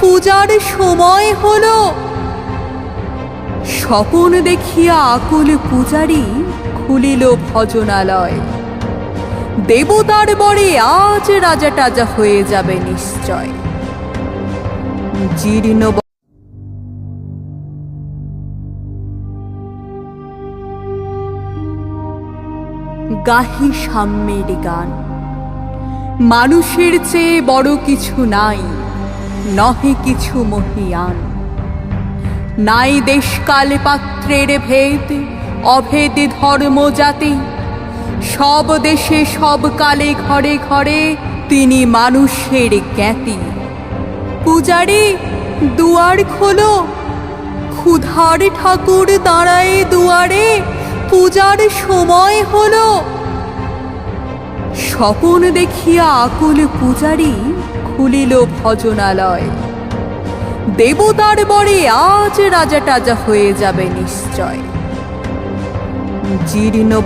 পূজার সময় হল। স্বপন দেখিয়া আকুল পূজারি খুলিল ভজনালয়। দেবতার বরে আজ রাজা টাজা হয়ে যাবে নিশ্চয়। জীর্ণ গাহি সাম্যের গান। মানুষের চেয়ে বড় কিছু নাই। নহে কিছু মহিয়ান। নাই দেশকাল পাত্রের ভেদ, অভেদ ধর্ম জাতি। সব দেশে সব কালে ঘরে ঘরে তিনি মানুষের জ্ঞাতি। পূজারি, দুয়ার খোলো। ক্ষুধার ঠাকুর দাঁড়ায় দুয়ারে, পূজার সময় হলো। স্বপন দেখিয়া আকুল পূজারি খুলিল ভজনালয়। দেবতার বরে আজ রাজা টাজা হয়ে যাবে নিশ্চয়। জীর্ণ